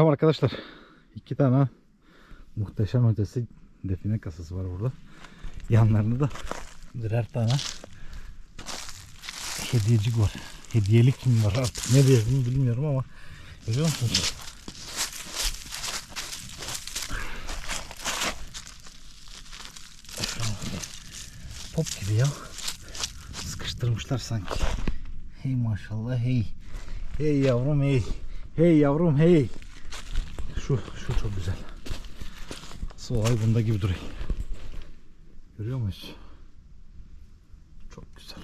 Selam arkadaşlar. İki tane muhteşem ötesi define kasası var burada. Yanlarında da birer tane hediyecik var. Hediyelik mi var artık ne diyelim bilmiyorum ama görüyor musunuz? Top gibi ya. Sıkıştırmışlar sanki. Hey maşallah hey. Hey yavrum hey. Hey yavrum hey. Şu şu çok güzel. Su olay bunda gibi duruyor. Görüyor muyuz? Çok güzel.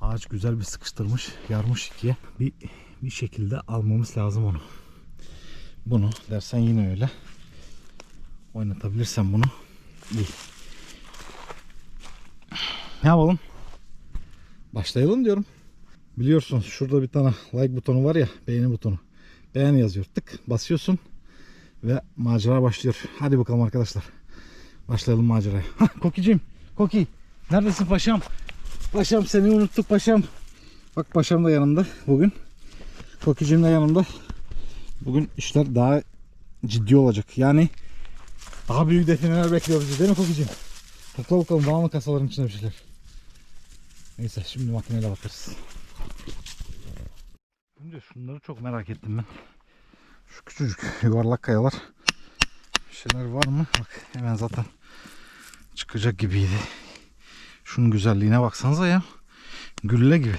Ağaç güzel bir sıkıştırmış, yarmış ikiye. Bir bir şekilde almamız lazım onu. Bunu dersen yine öyle. Oynatabilirsen bunu iyi. Ne yapalım? Başlayalım diyorum. Biliyorsun şurada bir tane like butonu var ya beğeni butonu. Beğen yazıyor. Tık basıyorsun ve macera başlıyor. Hadi bakalım arkadaşlar. Başlayalım maceraya. Kokicim. Koki. Neredesin paşam? Paşam seni unuttuk paşam. Bak paşam da yanımda bugün. Kokicim de yanımda. Bugün işler daha ciddi olacak. Yani daha büyük defineler bekliyoruz biz, değil mi Kokicim? Topla bakalım var mı kasaların içinde bir şeyler. Neyse şimdi makineyle bakarız. Önce şunları çok merak ettim ben. Şu küçücük yuvarlak kayalar. Bir şeyler var mı? Bak hemen zaten çıkacak gibiydi. Şunun güzelliğine baksanıza ya. Gülle gibi.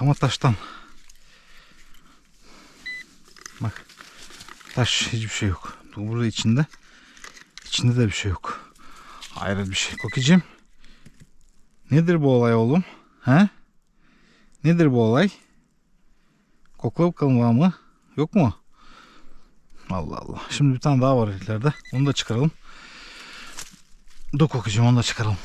Ama taştan. Bak. Taş hiçbir şey yok. Burada içinde. İçinde de bir şey yok. Hayret bir şey. Kokicim. Nedir bu olay oğlum? He? Nedir bu olay? Kokla bakalım var mı? Yok mu? Allah Allah. Şimdi bir tane daha var ileride. Onu da çıkaralım. Dur kokacığım onu da çıkaralım.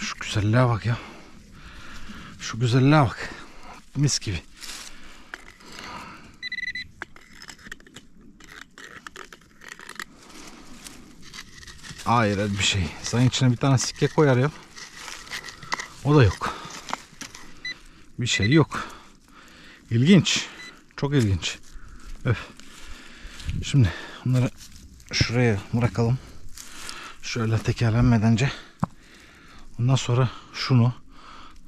Şu güzelliğe bak ya. Şu güzelliğe bak. Mis gibi. Hayır bir şey. Sayın içine bir tane sikke koyar ya. O da yok. Bir şey yok. İlginç. Çok ilginç. Öf. Şimdi bunları şuraya bırakalım. Şöyle tekerlenmedence. Ondan sonra şunu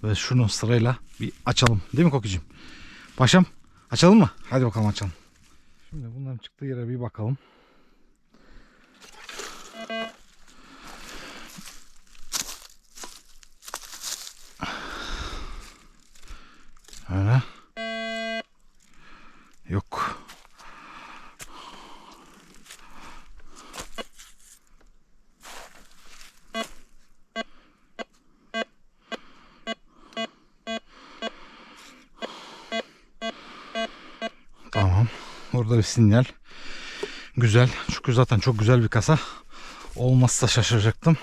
ve şunu sırayla bir açalım. Değil mi Kokicim? Paşam açalım mı? Hadi bakalım açalım. Şimdi bunların çıktığı yere bir bakalım. Öyle. Yok. Tamam. Orada bir sinyal. Güzel. Çünkü zaten çok güzel bir kasa. Olmazsa şaşıracaktım.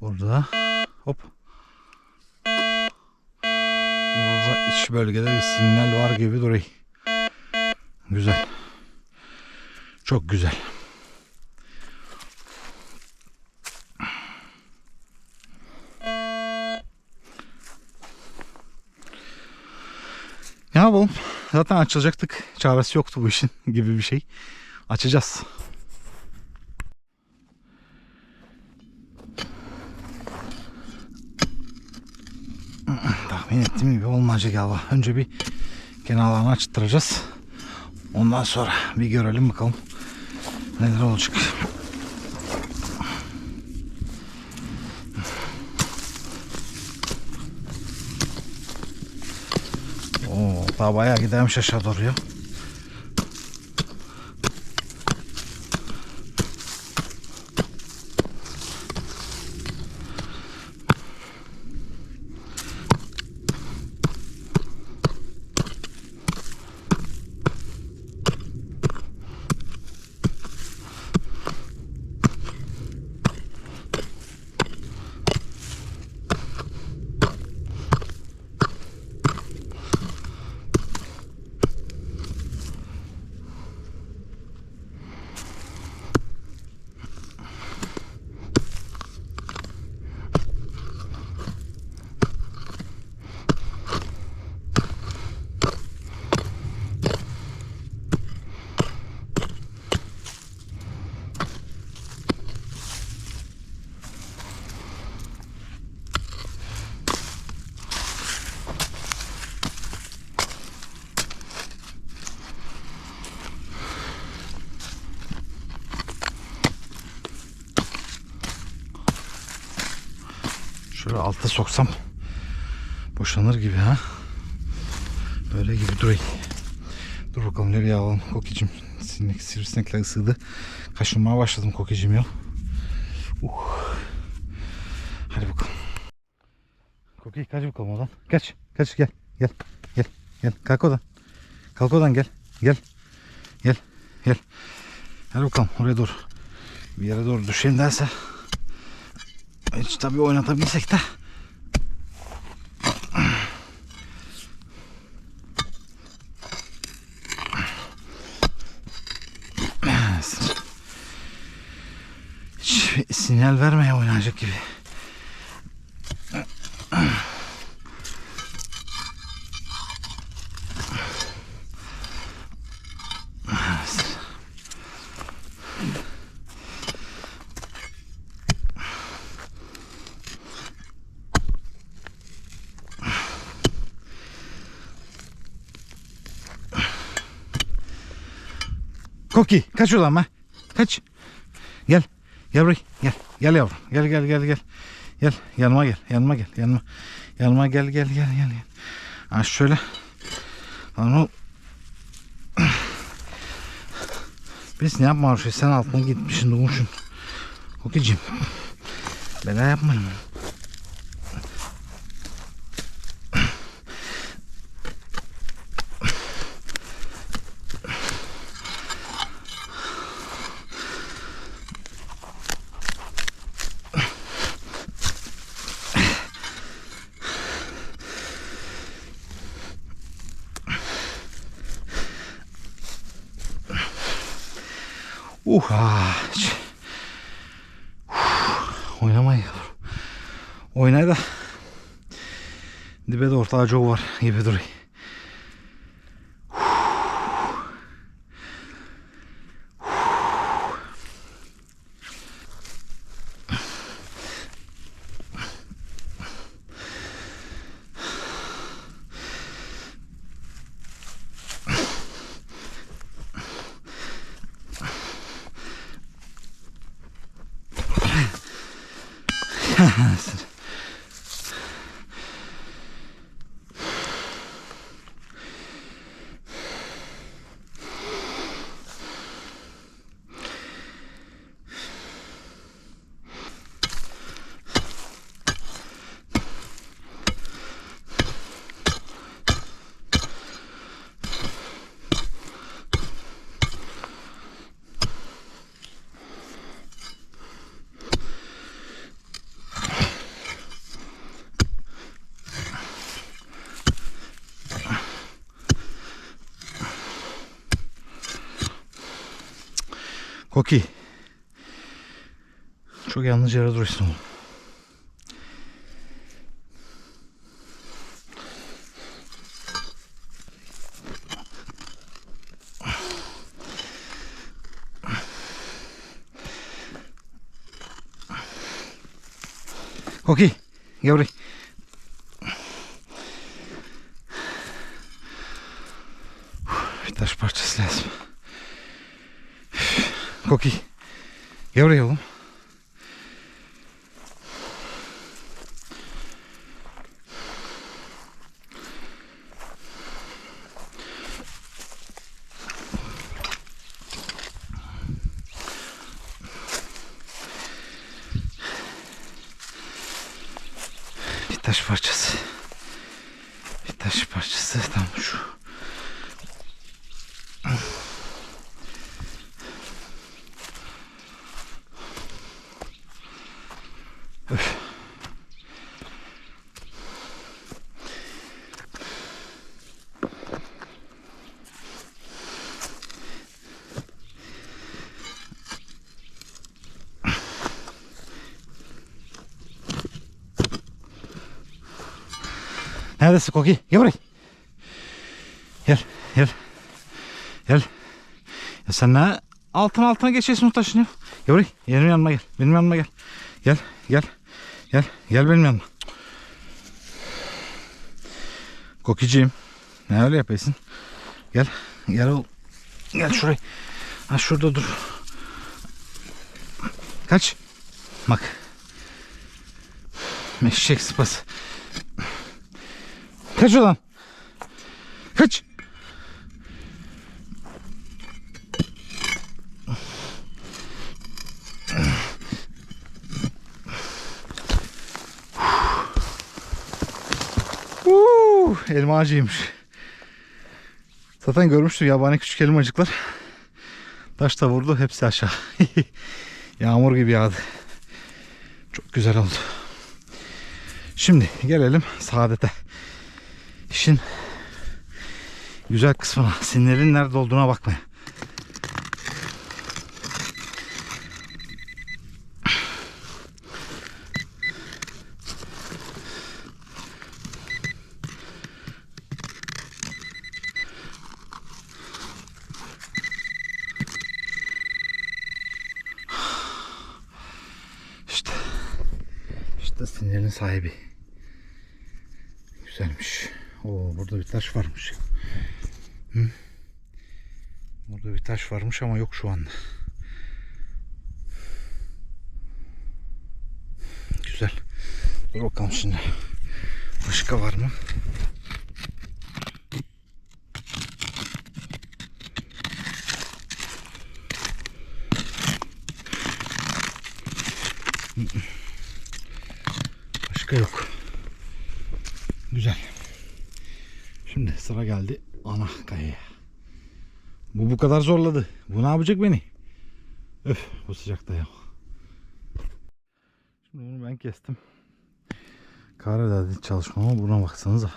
Burada. Hop. Burada iç bölgede bir sinyal var gibi duruyor. Güzel. Çok güzel. Ne yapalım? Zaten açılacaktık. Çaresi yoktu bu işin gibi bir şey. Açacağız. Tahmin ettiğim gibi olmayacak galiba. Önce bir kenarlarını açtıracağız. Ondan sonra bir görelim bakalım neler olacak. Oo, daha bayağı gidermiş aşağı doğru. Şöyle alta soksam boşanır gibi ha. Böyle gibi durayım. Dur bakalım nereye alalım kokicim. Sinek, sivrisinekler ısırdı. Kaşınmaya başladım kokicim ya. Uh. Hadi bakalım. Koki kaç bakalım oradan. Kaç. Kaç gel. Gel. Gel. Gel. Kalk oradan. Kalk oradan gel. Gel. Gel. Gel. Hadi bakalım oraya doğru. Bir yere doğru düşeyim derse. Hiç tabii oynatabilsek de. Sinyal vermeye oynayacak gibi. Koki kaç ulan be. Kaç. Gel. Gel buraya. Gel. Gel yavrum. Gel gel gel gel. Gel yanıma gel. Yanıma gel. Yanıma. Yanıma gel gel gel gel. gel. Ha şöyle. Lan. Biz ne yapma şey sen altına gitmişsin durmuşsun. Kokicim. Bela yapmayın. Uh. Ah. Uf. Oynamayın yavrum. Oynay da. Dibe de orta acı var gibi duruyor. Koki. Çok yanlış yere duruyorsun. Koki. Gel buraya. Koki. Gel buraya oğlum. Bir taş parçası. Bir taş parçası tam şu. Neredesin Koki? Gel buraya. Gel, gel. Gel. Ya sen ne altına altına geçiyorsun taşın ya. Gel buraya. Benim yanıma gel. Benim yanıma gel. Gel, gel. Gel, gel benim yanıma. Kokiciğim. Ne öyle yapıyorsun? Gel, gel oğlum. Gel şuraya. Ha şurada dur. Kaç. Bak. Eşek sıpası. Kaç ulan. Kaç. Uuu, elma ağacıymış. Zaten görmüştüm yabani küçük elmacıklar. Taş da vurdu hepsi aşağı. Yağmur gibi yağdı. Çok güzel oldu. Şimdi gelelim saadete. İşin güzel kısmına. Sinirlerin nerede olduğuna bakmaya. İşte. İşte sinyalin sahibi. Güzelmiş. Oo burada bir taş varmış. Hı? Burada bir taş varmış ama yok şu anda. Güzel. Dur bakalım şimdi. Başka var mı? Başka yok. Bu kadar zorladı. Bu ne yapacak beni? Öf bu sıcakta ya. Şimdi bunu ben kestim. Karadağ'da çalışmama buna baksanıza.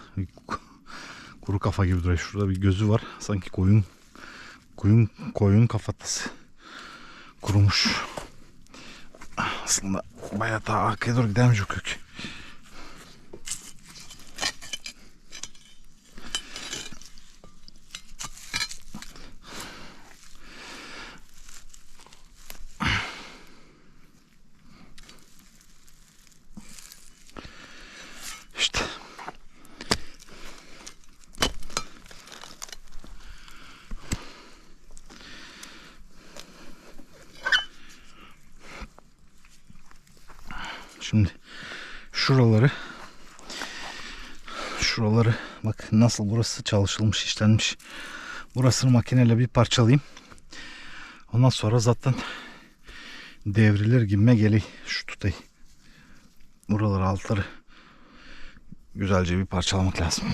Kuru kafa gibi duruyor. Şurada bir gözü var. Sanki koyun koyun koyun kafatası. Kurumuş. Aslında bayağı daha arkaya doğru gidermiş o kök. İşte. Şimdi şuraları şuraları bak nasıl burası çalışılmış işlenmiş. Burasını makineyle bir parçalayayım. Ondan sonra zaten devrilir gibime geliyor. Şu tutayı. Buraları altları güzelce bir parçalamak lazım.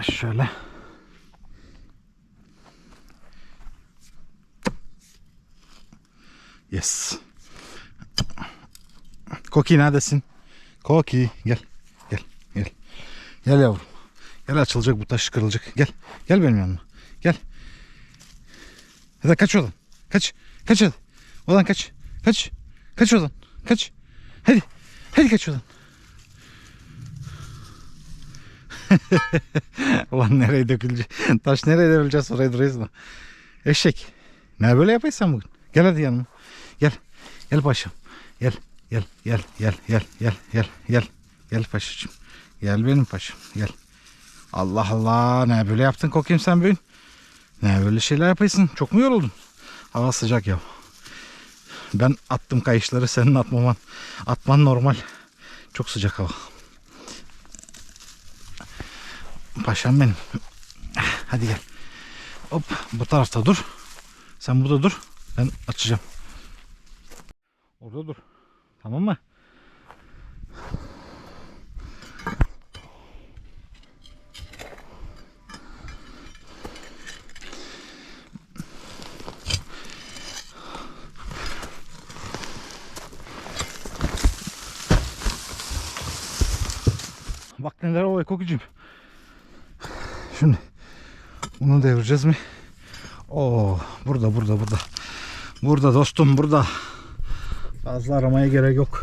Ha, şöyle. Yes. Koki neredesin? Koki gel. Gel. Gel. Gel yavrum. Gel açılacak bu taş kırılacak. Gel. Gel benim yanıma. Gel. Hadi kaç oradan. Kaç. Kaç hadi. Oradan kaç. Kaç. Kaç oradan. Kaç. Hadi. Hadi kaç oradan. Ulan nereye dökülecek? Taş nereye döküleceğiz oraya duruyoruz da. Eşek. Ne böyle yapıyorsun bugün? Gel hadi yanıma. Gel. Gel paşam. Gel. Gel. Gel. Gel. Gel. Gel. Gel. Gel. Gel paşacığım. Gel benim paşam. Gel. Allah Allah. Ne böyle yaptın kokayım sen bugün? Ne böyle şeyler yapıyorsun? Çok mu yoruldun? Hava sıcak ya. Ben attım kayışları senin atmaman. Atman normal. Çok sıcak hava. Paşam benim. Hadi gel. Hop bu tarafta dur. Sen burada dur. Ben açacağım. Orada dur. Tamam mı? Bak neler oluyor kokucum. Şimdi bunu devireceğiz mi? Oo burada burada burada. Burada dostum burada. Fazla aramaya gerek yok.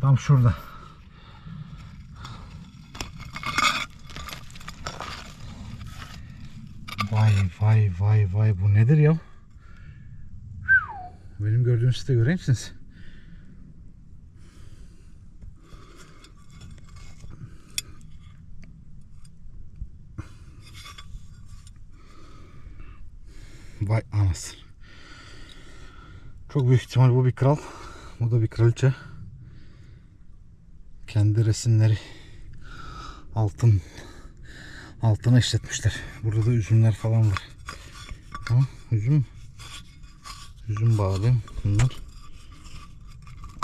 Tam şurada. Vay vay vay vay bu nedir ya? Benim gördüğüm site göreyim misiniz? Vay anasını. Çok büyük ihtimal bu bir kral. Bu da bir kraliçe. Kendi resimleri altın altına işletmişler. Burada da üzümler falan var. Ha, üzüm üzüm bağlayayım bunlar.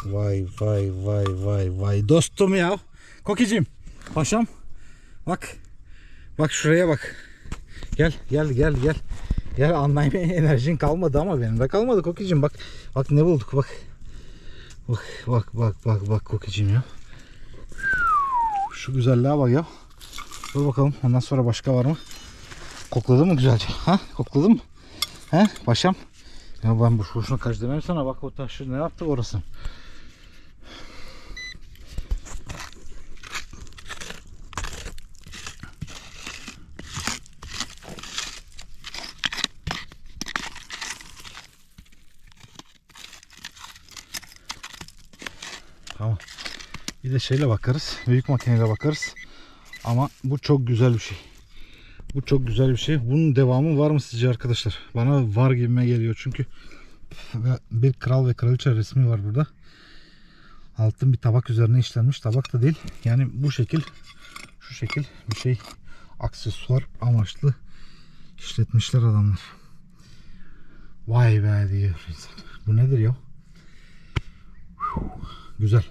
Vay vay vay vay vay dostum ya. Kokicim. Paşam. Bak. Bak şuraya bak. Gel gel gel gel. Gel anlayma enerjin kalmadı ama benim de kalmadı Kokicim bak. Bak ne bulduk bak. Bak bak bak bak bak Kokicim ya. Şu güzelliğe bak ya. Dur bakalım ondan sonra başka var mı? Kokladın mı güzelce? Ha? Kokladın mı? He paşam? Ya ben boş boşuna kaç demem sana bak o taşı ne yaptık orası. Tamam. Bir de şeyle bakarız. Büyük makineyle bakarız. Ama bu çok güzel bir şey. Bu çok güzel bir şey. Bunun devamı var mı sizce arkadaşlar? Bana var gibime geliyor çünkü bir kral ve kraliçe resmi var burada. Altın bir tabak üzerine işlenmiş. Tabak da değil. Yani bu şekil şu şekil bir şey aksesuar amaçlı işletmişler adamlar. Vay be diyor insan. Bu nedir ya? Güzel.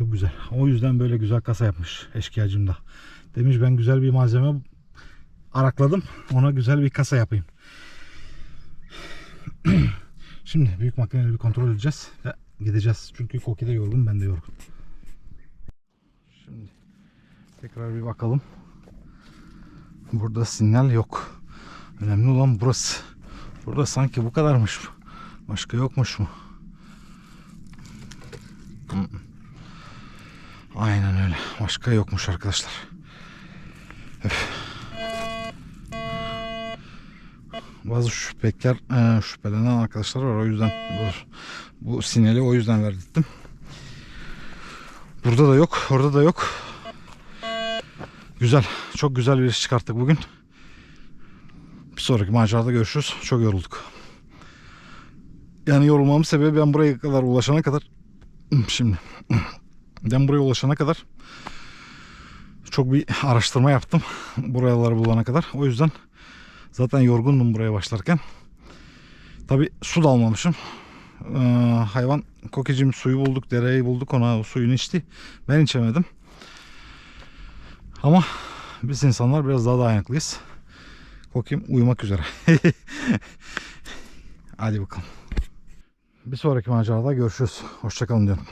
Çok güzel. O yüzden böyle güzel kasa yapmış eşkıyacım da. Demiş ben güzel bir malzeme arakladım. Ona güzel bir kasa yapayım. Şimdi büyük makineleri bir kontrol edeceğiz ve gideceğiz. Çünkü Koki de yorgun ben de yorgun. Şimdi tekrar bir bakalım. Burada sinyal yok. Önemli olan burası. Burada sanki bu kadarmış. Başka yokmuş mu? Hı. Aynen öyle. Başka yokmuş arkadaşlar. Öf. Bazı şüphekar, e, şüphelenen arkadaşlar var. O yüzden bu, bu sinyali o yüzden verdim. Burada da yok. Orada da yok. Güzel. Çok güzel bir iş çıkarttık bugün. Bir sonraki macerada görüşürüz. Çok yorulduk. Yani yorulmamın sebebi ben buraya kadar ulaşana kadar şimdi ben buraya ulaşana kadar çok bir araştırma yaptım. Buraları bulana kadar. O yüzden zaten yorgundum buraya başlarken. Tabi su da almamışım. Ee, hayvan kokicim suyu bulduk, dereyi bulduk ona o suyunu içti. Ben içemedim. Ama biz insanlar biraz daha dayanıklıyız. Kokim uyumak üzere. Hadi bakalım. Bir sonraki macerada görüşürüz. Hoşçakalın diyorum.